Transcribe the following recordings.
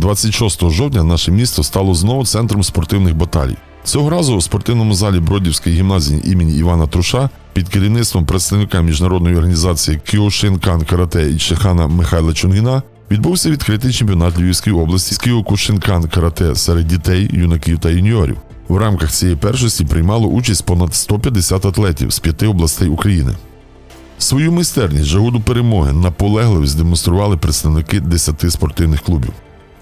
26 жовтня наше місто стало знову центром спортивних баталій. Цього разу у спортивному залі Бродівської гімназії імені Івана Труша під керівництвом представника міжнародної організації Кіошинкан Карате і Чехана Михайла Чунгіна відбувся відкритий чемпіонат Львівської області з Кіокушинкан Карате серед дітей, юнаків та юніорів. В рамках цієї першості приймало участь понад 150 атлетів з п'яти областей України. Свою майстерність, жагу до перемоги, наполегливість демонстрували представники 10 спортивних клубів.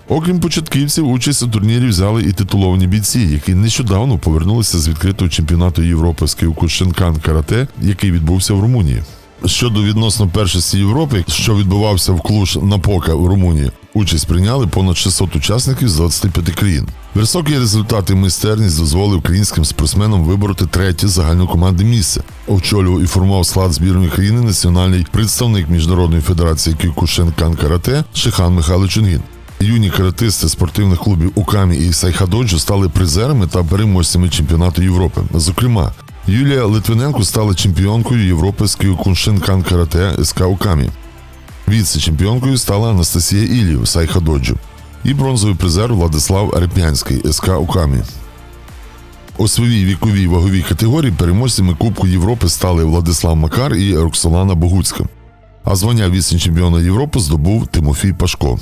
Окрім початківців, участь у турнірі взяли і титуловані бійці, які нещодавно повернулися з відкритого чемпіонату Європи з Киокушинкан Карате, який відбувся в Румунії. Щодо відносно першості Європи, що відбувався в Клуж Напока в Румунії, участь прийняли понад 600 учасників з 25 країн. Високі результати майстерність дозволили українським спортсменам вибороти третє загальнокомандне місце. Очолював і формував склад збірної країни національний представник Міжнародної федерації Кікушинкан Карате Шихан Михайло Чунгін. Юні каратисти спортивних клубів Укамі і Сайхадоджо стали призерами та переможцями чемпіонату Європи. Зокрема, Юлія Литвиненко стала чемпіонкою Європи з Кіокуншинкан Карате СК Укамі. Віце-чемпіонкою стала Анастасія Ілів Сайхадоджо і бронзовий призер Владислав Репнянський СК Укамі. У своїй віковій ваговій категорії переможцями Кубку Європи стали Владислав Макар і Роксолана Богуцька. А звання віце-чемпіона Європи здобув Тимофій Пашко.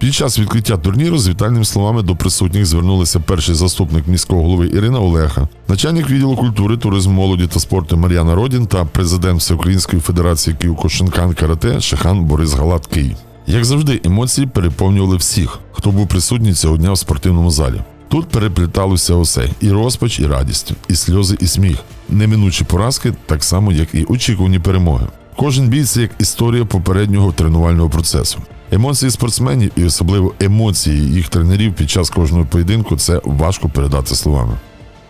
Під час відкриття турніру з вітальними словами до присутніх звернулися перший заступник міського голови Ірина Олеха, начальник відділу культури, туризму, молоді та спорту Мар'яна Родін та президент Всеукраїнської федерації Кіокошинкан Карате Шихан Борис Галаткий. Як завжди, емоції переповнювали всіх, хто був присутній цього дня в спортивному залі. Тут перепліталося усе і розпач, і радість, і сльози, і сміх, неминучі поразки, так само як і очікувані перемоги. Кожен бій це як історія попереднього тренувального процесу. Емоції спортсменів і особливо емоції їх тренерів під час кожного поєдинку це важко передати словами.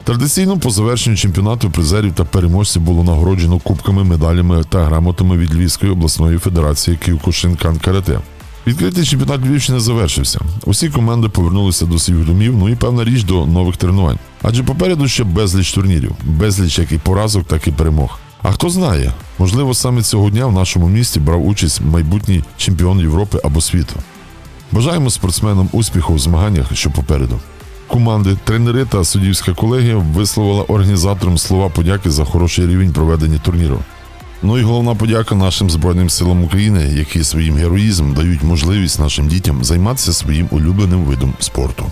Традиційно по завершенню чемпіонату призерів та переможців було нагороджено кубками, медалями та грамотами від Львівської обласної федерації Кіокушинкан Карате. Відкритий чемпіонат Львівщини завершився. Усі команди повернулися до своїх домів, ну і певна річ до нових тренувань. Адже попереду ще безліч турнірів, безліч як і поразок, так і перемог. А хто знає, можливо, саме цього дня в нашому місті брав участь майбутній чемпіон Європи або світу. Бажаємо спортсменам успіху в змаганнях, що попереду. Команди, тренери та суддівська колегія висловила організаторам слова подяки за хороший рівень проведення турніру. Ну і головна подяка нашим Збройним силам України, які своїм героїзмом дають можливість нашим дітям займатися своїм улюбленим видом спорту.